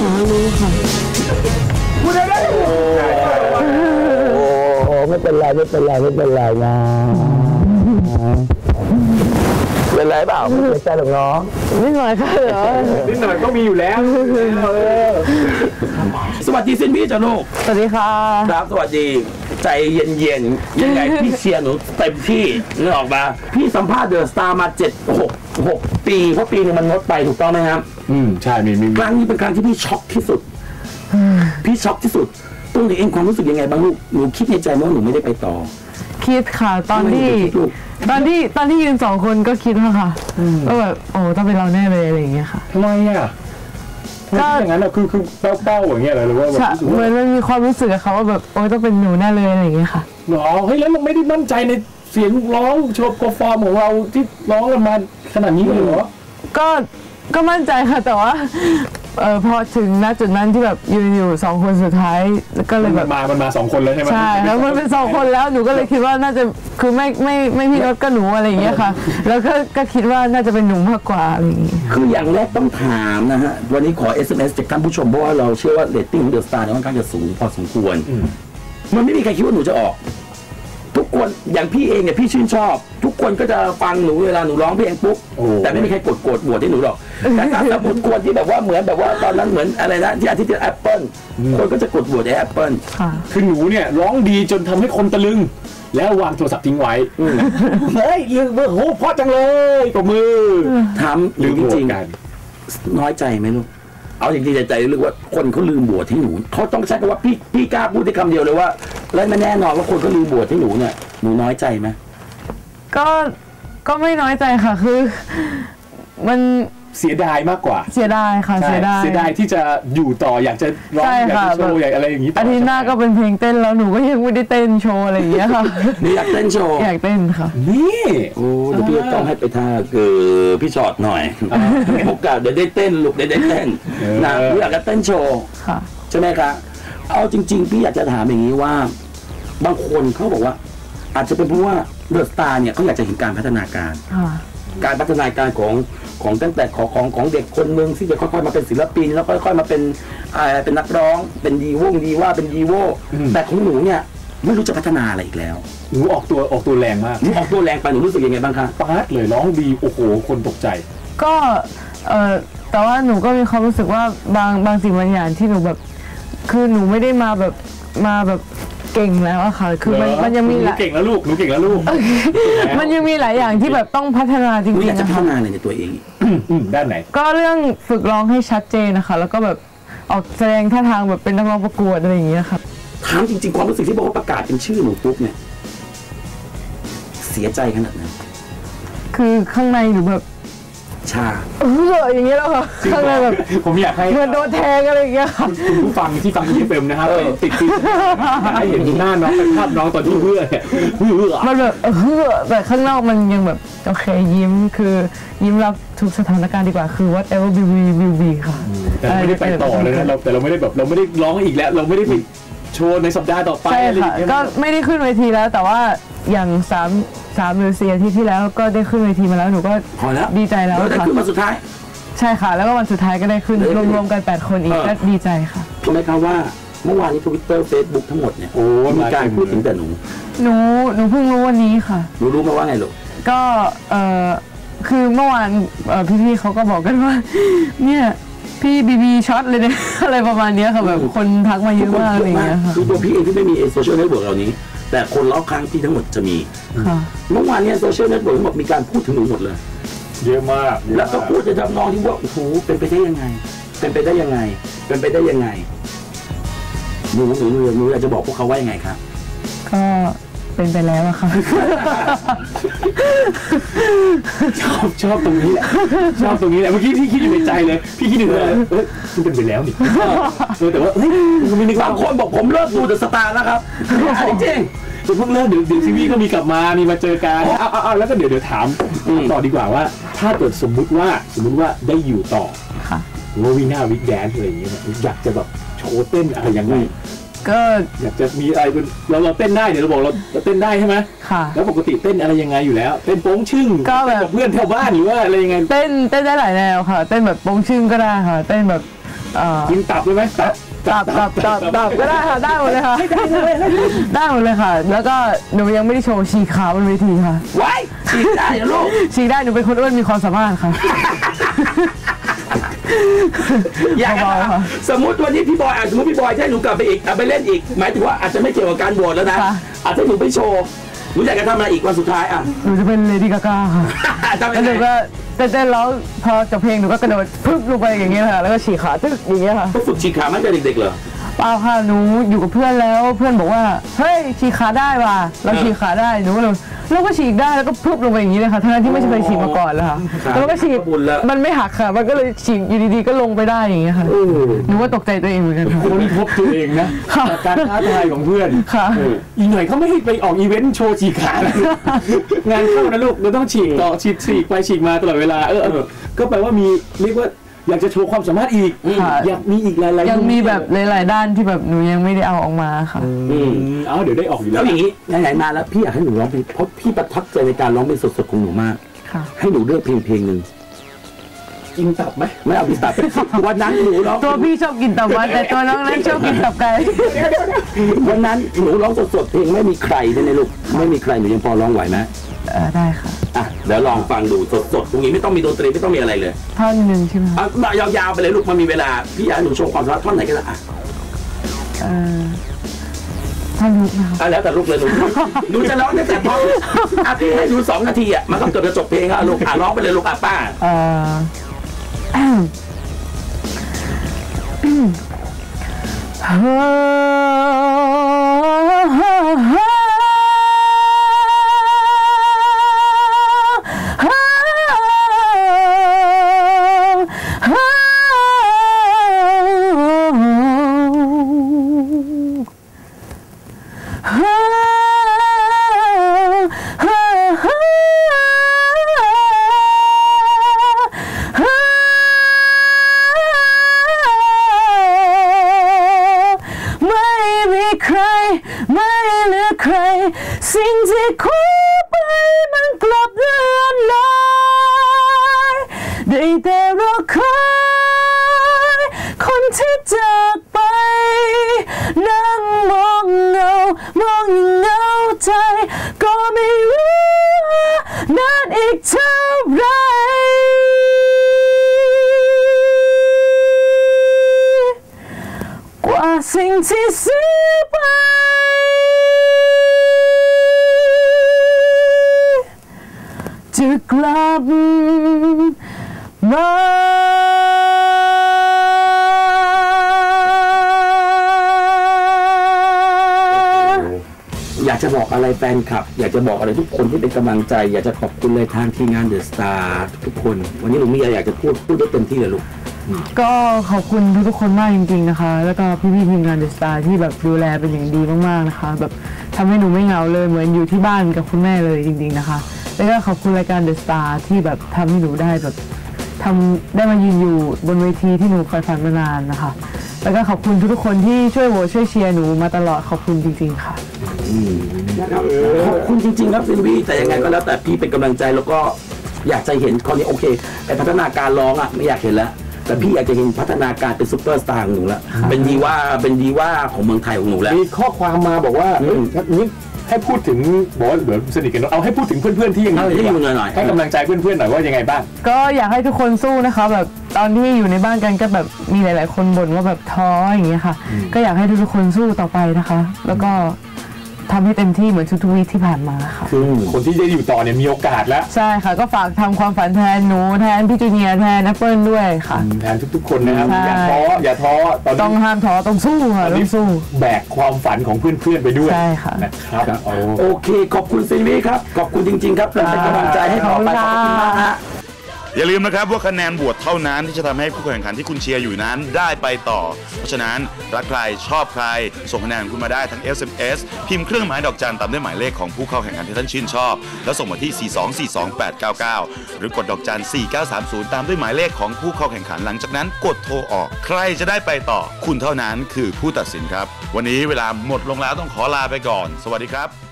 อ๋อรู้ค่ะโอ้ไม่เป็นไรไม่เป็นไรไม่เป็นไรนะเป็นไรเปล่าไม่เป็นใจหรอกน้องไม่หน่อยค่ะเหรอนิดหน่อยก็มีอยู่แล้วสวัสดีซินพี่จ้าลูกสวัสดีค่ะครับสวัสดีใจเย็นๆยังไงพี่เชียร์หนูเต็มที่นึกออกมาพี่สัมภาษณ์เดอะสตาร์มาเจ็ดหกหกปีเพราะปีหนึงมันงดไปถูกต้องไหมครับ อืมใช่มีมีครั้งนี้เป็นครั้งที่พี่ช็อกที่สุดพี่ช็อกที่สุดตัวหนูเองความรู้สึกยังไงบ้างลูกหนูคิดในใจไหมว่าหนูไม่ได้ไปต่อ คิดค่ะตอนที่ทำไมถึงคิดลูกตอนที่ตอนที่ยืนสองคนก็คิดว่าค่ะก็แบบโอ้ต้องเป็นเราแน่เลยอะไรอย่างเงี้ยค่ะทำไมอะทำไมก็คิดอย่างนั้นอะคือคือเป้าเป้าๆอย่างเงี้ยเหรอหรือว่าแบบใช่รู้สึกเหมืว่าอนมันมีความรู้สึกอะค่ะว่าแบบโอ้ยต้องเป็นหนูแน่เลยอะไรอย่างเงี้ยค่ะหรอเฮ้ยแล้วเราไม่ได้มั่นใจในเสียงร้องโชว์เปอร์ฟอร์มของเราที่ร้องกันมาขนาดนี้เลยเหรอก็ ก็มั่นใจค่ะแต่ว่าเออพอถึงณจุดนั้นที่แบบยืนอยู่สองคนสุดท้ายก็เลยมันแบบมา มันมาสองคนแล้วใช่ไหมใช่แล้วมันเป็นสองคนแล้วหนูก็เลยคิดว่าน่าจะคือไม่ไม่ไม่พี่รถก็หนูอะไรอย่างเงี้ยค่ะ แล้วก็ก็คิดว่าน่าจะเป็นหนูมากกว่าอะไรอย่างเงี้ย คืออย่างแรกต้องถามนะฮะ วันนี้ขอ SMS จากท่านผู้ชม เพราะว่าเราเชื่อว่าเรตติ้งของเดอะสตาร์เนี่ยค่อนข้างจะสูงพอสมควร มันไม่มีใครคิดว่าหนูจะออกทุ กคนอย่างพี่เองเนี่ยพี่ชื่นชอบ ทุกคนก็จะฟังหนูเวลาหนูร้องเพลงปุ๊บโอ้ แต่ไม่มีใครกดโกรธบวชให้หนูหรอกแต่ถ้าสมมติคนที่แบบว่าเหมือนแบบว่าตอนนั้นเหมือนอะไรนะที่อาทิตย์แอปเปิลคนก็จะกดบวชให้แอปเปิล ค่ะ คือหนูเนี่ยร้องดีจนทำให้คนตะลึง แล้ววางโทรศัพท์ทิ้งไว้ เฮ้ยลืมเบอร์โหเพราะจังเลยปรบมือถามหลืรือมจโหวริตงกันๆน้อยใจไหมลูก เอาจริงๆใจๆลึกว่าคนเขาลืมบวชให้หนูเขาต้องใช้คำว่าพี่พี่กล้าพูดได้คำเดียวเลยว่า แล้วมันแน่นอนว่าคนเขาลืมบวชให้หนูเนี่ยหนูน้อยใจไหมก็ก็ไม่น้อยใจค่ะคือ มัน เสียดายมากกว่า เสียดายค่ะ ใช่เสียดาย เสียดายที่จะอยู่ต่ออยากจะร้องใช่อยากค่ะจะโชว์อยากอะไรอย่างนี้ต่อาทิตย์หน้าก็เป็นเพลงเต้นแล้วหนูก็ยังไม่ได้เต้นโชว์อะไรอย่างเงี้ยค่ะ หนูอยากเต้นโชว์อยากเต้นค่ะ นี่ โอ้เดี๋ยวพี่จะต้องให้ไปท่าคือพี่ชอดหน่อยโอกาสเดี๋ยวได้เต้นลูกเดี๋ยวได้เต้นนะหนูอยากจะเต้นโชว์ ค่ะ ใช่ไหมคะ เอาจริง ๆ พี่อยากจะถามอย่างนี้ว่า บางคนเขาบอกว่า อาจจะเป็นเพราะว่าเดอะสตาร์เนี่ยเขาอยากจะเห็นการพัฒนาการ ค่ะ การพัฒนาการของของตั้งแต่ของของของเด็กคนหนึ่งที่จะค่อยๆมาเป็นศิลปิน แล้วค่อย ๆ มาเป็นอะไรเป็นนักร้อง เป็นดีวงดีว่าเป็นดีโวแต่ของหนูเนี่ยไม่รู้จะพัฒนาอะไรอีกแล้ว หนูออกตัวออกตัวแรงมากหนูออกตัวแรงไปหนูรู้สึกยังไงบ้างคะปาร์ตเลยร้องดีโอ้โหคนตกใจ ก็เออแต่ว่าหนูก็มีความรู้สึกว่าบางบางสิ่งบางอย่างที่หนูแบบ คือหนูไม่ได้มาแบบมาแบบ เก่งแล้วอะค่ะ คือมันเหรอมันยังมีหหนูลายเก่งแล้วลูกหนูเก่งแล้วลูกมันยังมีหลายอย่างที่แบบต้องพัฒนาจหนูริองยากๆจะนะพัฒคะนาอะไรในตัวเองอืมด้านไหน ก็เรื่องฝึกร้องให้ชัดเจนนะคะ แล้วก็แบบออกแสดงท่าทางแบบเป็นนักร้องประกวดอะไรอย่างเงี้ยค่ะ ถามจริง ๆ ความรู้สึกที่บอกว่าประกาศเป็นชื่อหนูปุ๊บเนี่ย เสียใจขนาดนั้น คือข้างในหนูแบบ ชาเอออย่างเงี้ยแล้วค่ะข้างในแบบผมอยากให้เหมือนโดนแทงอะไรอย่างเงี้ยค่ะคุณผู้ฟังที่ฟังที่เฟมนะครับไปติดติดให้เห็นหน้าน้องเป็นภาพน้องตอนที่เพื่อเนี่ยเพื่อมันแบบเออแต่ข้างนอกมันยังแบบโอเคยิ้มคือยิ้มรับทุกสถานการณ์ดีกว่าคือ whatever will be will be ค่ะแต่เราไม่ได้ไปต่อเลยนะเราแต่เราไม่ได้แบบเราไม่ได้ร้องอีกแล้ว เราไม่ได้ไปโชว์ในสัปดาห์ต่อไปใช่อะไรอค่ะย่างเงี้ยก็ไม่ได้ขึ้นเวทีแล้วแต่ว่าอย่างสาม สามหรือสี่อาทิตย์ที่แล้วก็ได้ขึ้นเวทีมาแล้วหนูก็พอแล้วดีใจแล้วเราได้ค่ะขึ้นมาสุดท้าย ใช่ค่ะ แล้วก็วันสุดท้ายก็ได้ขึ้นรวมๆกัน 8 คนอีกเออ ก็ดีใจค่ะ รู้ไหมครับว่าเมื่อวานนี้ทวิตเตอร์เฟซบุ๊กทั้งหมดเนี่ยโอ้มีการพูดถึงแต่หนูหนูหนูเพิ่งรู้วันนี้ค่ะ หนูรู้ไหมว่าไงลูกก็เออคือเมื่อวานเอ่อพี่ๆเขาก็บอกกันว่า เนี่ยพี่บีบีช็อตเลยเนี่ย อะไรประมาณเนี้ยค่ะแบบคนทักมาเยอะมากอะไรอย่างเงี้ยค่ะ คือตัวพี่เองที่ไม่มีโซเชียลเน็ตเวิร์กเหล่านี้ แต่คนรอบข้างพี่ทั้งหมดจะมีค่ะเมื่อวานเนี้โซเชียลเน็ตเวิร์กทั้งหมดมีการพูดถึงหนูหมดเลย เยอะมากเยอะแล้วก็มากพูดในทำนองที่ว่าโอ้โหเป็นไปได้ยังไง เป็นไปได้ยังไง เป็นไปได้ยังไงหนูหนูหนูหนูอยากจะบอกพวกเขาว่ายังไงครับ ก็ เป็นไปแล้วอะค่ะ ชอบชอบตรงนี้แหละชอบตรงนี้แหละเมื่อกี้พี่คิดอยู่ในใจเลย พี่คิดอยู่ในใจเลยเฮ้ยมันเป็นไปแล้วนี่เออแต่ว่าเฮ้ยกูไม่นึกว่าบางคนบอกผมเลิกดูเดอะสตาร์แล้วครับจริงจะเพิ่งเลิกเดี๋ยวเดี๋ยวทีวีก็มีกลับมามีมาเจอกันเอาเอาเอาแล้วก็เดี๋ยวเดี๋ยวถามต่อดีกว่าว่า ถ้าเกิดสมมุติว่าสมมุติว่าได้อยู่ต่อค่ะหรือว่าวีน่าวิกแดนซ์อะไรอย่างเงี้ยเนี่ยอยากจะแบบโชว์เต้นอะไรยังไง ก็อยากจะมีอะไรเป็นเราเราเต้นได้เดี๋ยวเราบอกเราเราเต้นได้ใช่ไหมค่ะ แล้วปกติเต้นอะไรยังไงอยู่แล้วเต้นโป้งชึ่งก็แบบ เต้นกับเพื่อนแถวบ้านหรือว่าอะไรยังไงเต้นเต้นได้หลายแนวค่ะ เต้นแบบโปงชึ่งก็ได้ค่ะ เต้นแบบเอ่อกินตับได้ไหมตับตับตับตับตับก็ได้ค่ะ ได้หมดเลยค่ะ ได้หมดเลยค่ะ แล้วก็หนูยังไม่ได้โชว์ฉีกขาบนเวทีค่ะ ไว้ฉีดได้เหรอลูกฉีกได้หนูเป็นคนอ้วนมีความสามารถค่ะ อยากจะเบาๆถามค่ะสมมติวันนี้พี่บอยอะสมมติพี่บอยจะให้หนูกลับไปอีกอะไปเล่นอีก หมายถึงว่าอาจจะไม่เกี่ยวกับการโหวตแล้วนะ ค่ะ อาจจะให้หนูไปโชว์หนูอยากจะทำอะไรอีกวันสุดท้ายอะ หนูจะเป็นเลดี้กาก้าค่ะทำแล้วหยังไงนูก็เต้นๆแล้วพอจบเพลงหนูก็กระโดดพึบลงไปอย่างเงี้ยค่ะ แล้วก็ฉีกขาตึ๊กอย่างเงี้ยค่ะต้องฝึกฉีกขามาตั้งแต่เด็กๆเหรอ เปล่าค่ะหนูอยู่กับเพื่อนแล้วเพื่อนบอกว่า เฮ้ยฉีกขาได้ว่ะเราฉีกขาได้หนูก็เลย เราก็ฉีกได้แล้วก็พึบลงไปอย่างนี้เลยค่ะทั้งๆที่ไม่เคยฉีกมาก่อนเลยค่ะครับแล้วมันก็ฉีกบุญแล้วมันไม่หักค่ะ มันก็เลยฉีกอยู่ดีๆก็ลงไปได้อย่างเงี้ยค่ะหนูว่าตกใจตัวเองเหมือนกันค่ะ ค้นพบตัวเองนะค่ะจากการท้าทายของเพื่อนค่ะ เอออีกหน่อยเขาไม่ให้ไปออกอีเวนต์โชว์ฉีกขานะงานเข้านะลูกเราต้องฉีกต่อฉีกฉีกไปฉีกมาตลอดเวลาเออเออก็แปลว่ามีเรียกว่า อยากจะโชว์ความสามารถอีก ค่ะ อยากมีอีกหลายๆยังมีแบบมุหลายๆด้านที่แบบหนูยังไม่ได้เอาออกมาค่ะอืมอืมเอาเดี๋ยวได้ออกอยู่แล้แล้ววอย่างนี้ไหนๆมาแล้วพี่อยากให้หนูร้องเพลงเพราะพี่ประทับใจในการร้องเพลงสดๆของหนูมาก ค่ะ ให้หนูเลือกเพลงเพลงหนึ่งกินตับไหมไม่เอาพี่ตัด วันนั้นหนูร้องตัวพี่ชอบกินตับมันแต่ตัวน้องนั้นชอบกินตับไก่ วันนั้นหนูร้องสดๆเพลงไม่มีใครเนี่ยนะลูกไม่มีใครหนูยังพอร้องไหวไหม เออได้ค่ะอะเดี๋ยวลองฟังดูสดๆตรงนี้ไม่ต้องมีดนตรีไม่ต้องมีอะไรเลยท่อนหนึ่งใช่ไหมคะเอามายาวๆไปเลยลูกมันมีเวลาพี่อยากให้หนูโชว์ความสามารถท่อนไหนก็ได้อะเออท่อนฮุกนะคะ อะแล้วแต่ลูกเลยหนูหนูจะร้องตั้งแต่ท่อนอะพี่ให้หนูสองนาทีอะมันก็เกือบจะจบเพลงแล้วลูกอะร้องไปเลยลูกอะป้า เอ่อไม่ แต่รอคอยคนที่จากไป นั่งมองเงามองเงาใจ ก็ไม่รู้นานอีกเท่าไรกว่าสิ่งที่เสียไปจะกลับ อยากจะบอกอะไรแฟนคลับ อยากจะบอกอะไรทุกคนที่เป็นกำลังใจ อยากจะขอบคุณเลยทางทีมงานเดอะสตาร์ทุกคน วันนี้หนูมีอะไรอยากจะพูดพูดได้เต็มที่เลยลูก ก็ขอบคุณทุกๆคนมากจริงๆนะคะ แล้วก็พี่ๆทีมงานเดอะสตาร์ที่แบบดูแลเป็นอย่างดีมากๆนะคะ แบบทำให้หนูไม่เหงาเลยเหมือนอยู่ที่บ้านกับคุณแม่เลยจริง ๆนะคะ แล้วก็ขอบคุณรายการเดอะสตาร์ที่แบบทำให้หนูได้แบบ ทำได้มายืนอยู่บนเวทีที่หนูคอยฝันมานานนะคะ แล้วก็ขอบคุณทุกๆคนที่ช่วยโหวตช่วยเชียร์หนูมาตลอดขอบคุณจริง ๆ ค่ะนะครับขอบคุณจริง ๆ ครับซิลวี่แต่ยังไงก็แล้วแต่พี่เป็นกำลังใจแล้วก็อยากจะเห็นคราวนี้โอเคไอพัฒนาการร้องอะไม่อยากเห็นแล้วแต่พี่อยากจะเห็นพัฒนาการเป็นซุปเปอร์สตาร์ของหนูแล้วเป็นดีว่าเป็นดีว่าของเมืองไทยของหนูแล้วมีข้อความมาบอกว่าอืเอ้ยมงั้นนี้ ให้พูดถึงบอกว่าเหมือนสนิทกันเนอะเอาให้พูดถึงเพื่อนๆที่ยังเอาอยู่ที่ดีกอยู่ว่าหน่อยๆ ให้กำลังใจเพื่อนๆหน่อยว่ายังไงบ้าง ก็อยากให้ทุกคนสู้นะคะ แบบตอนที่อยู่ในบ้านกันก็แบบมีหลาย ๆ คนบ่นว่าแบบท้ออย่างเงี้ยค่ะ ก็อยากให้ทุกๆคนสู้ต่อไปนะคะ แล้วก็ ทำให้เต็มที่เหมือนทุกๆวีคที่ผ่านมาค่ะคือคนที่จะอยู่ต่อเนี่ยมีโอกาสแล้วใช่ค่ะ ก็ฝากทำความฝันแทนหนูแทนพี่จูเนียร์แทนแอปเปิลด้วยค่ะ แทนทุกๆ คนนะครับ ใช่ อย่าท้ออย่าท้อตอนต้อนี้งห้ามท้อต้องสู้ค่ะตอนต้นี้องสู้ แบกความฝันของเพื่อนๆไปด้วยใช่ค่ะ นะครับเอาโอเค ขอบคุณซิลวี่ครับ ขอบคุณจริง ๆ ครับและเป็นกำลังใจให้ต่อไปขอบคุณมากฮะ อย่าลืมนะครับว่าคะแนนโหวตเท่านั้นที่จะทำให้ผู้แข่งขันที่คุณเชียร์อยู่นั้นได้ไปต่อ เพราะฉะนั้นรักใครชอบใคร ส่งคะแนนของคุณมาได้ทั้ง SMS พิมพ์เครื่องหมายดอกจันตามด้วยหมายเลขของผู้เข้าแข่งขันที่ท่านชื่นชอบ แล้วส่งมาที่ 4242899 หรือกดดอกจัน4930 ตามด้วยหมายเลขของผู้เข้าแข่งขันหลังจากนั้นกดโทรออก ใครจะได้ไปต่อ คุณเท่านั้นคือผู้ตัดสินครับ วันนี้เวลาหมดลงแล้วต้องขอลาไปก่อน สวัสดีครับ